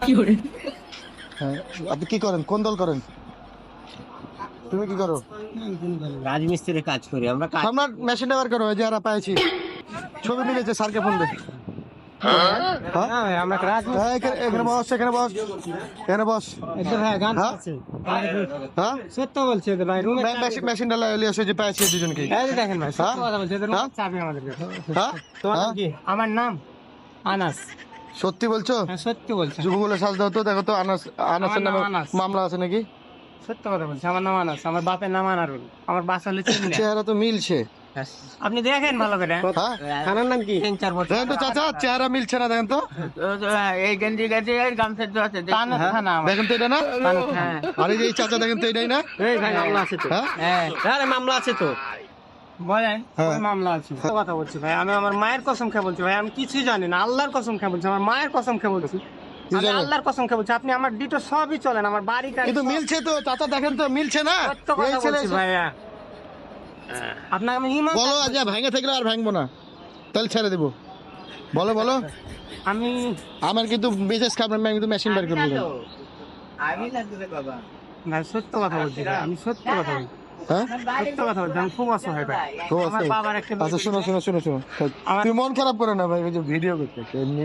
হ্যাঁ আপনি কি করেন? কোন দল করেন? তুমি কি করো? রাজমিস্ত্রির কাজ করি আমরা কাজ আমরা মেশিনটা বার করো যে পাইছি ছবি মিলেছে স্যারকে ফোন দে। হ্যাঁ? আমরা কাজ হ্যাঁ, এখানে এখানে বস এখানে বস। এখানে বস। হ্যাঁ গান হ্যাঁ? আছে হ্যাঁ? সত্য বলছে ভাই রুমে মেশিন মেশিনটা লিয়ে এসে যে পাইছি দুজনকে এই দেখেন ভাই হ্যাঁ? সত্য কথা বলছে এদের হ্যাঁ? চাবি আমাদের তোমার? কি? আমার নাম আনাস। সত্যি বলছো? হ্যাঁ সত্যি বলছে। যুগগুলো সাজ দাও তো দেখো তো আনাস আনাসের নামে মামলা আছে নাকি? সত্য কথা বলছে আমার নাম আনাস আমার বাপের নাম আনারুল আমার বাসা হলে চিনি চেহারা তো মিলছে। আপনি দেখেন ভালো করে। হ্যাঁ? খানার নাম কি? তিন চার বছর। দেখেন তো চাচা চেহারা মিলছে না দেখেন তো। এই গেঞ্জি গেঞ্জি গামছা আছে থানা আমার। দেখেন তো এটা না? হ্যাঁ। আর এই চাচা দেখেন তো এটাই না? এই ভাই মামলা আছে তো। হ্যাঁ? হ্যাঁ। আরে মামলা আছে তো। বলেন হ্যাঁ। মামলা আছে। সত্য কথা বলছি ভাই আমি আমার মায়ের কসম খেয়ে বলছি ভাই আমি কিছুই জানি না আল্লাহর কসম খেয়ে বলছি আমার মায়ের কসম খেয়ে বলছি। আমি আল্লাহর কসম খেয়ে বলছি আপনি আমার ডিটো সবই চলেন আমার বাড়ি কিন্তু মিলছে তো চাচা দেখেন তো মিলছে না? সত্য কথা বলছি ভাইয়া। আপনাকে আমি ইমান বলো আজ ভেঙে থাকলে আর ভাঙবো না। তাহলে ছেড়ে দেবো। বলো বলো। আমি আমার কিন্তু খাবার আমি কিন্তু মেশিন বার করব আমি লাগবে বাবা। ভাই সত্য কথা বলছি ভাই, আমি সত্য কথা বলছি। হ্যাঁ? আচ্ছা শোনো শোনো শোনো শোনো। তুই মন খারাপ করে না ভাই ওই যে ভিডিও করতে এমনি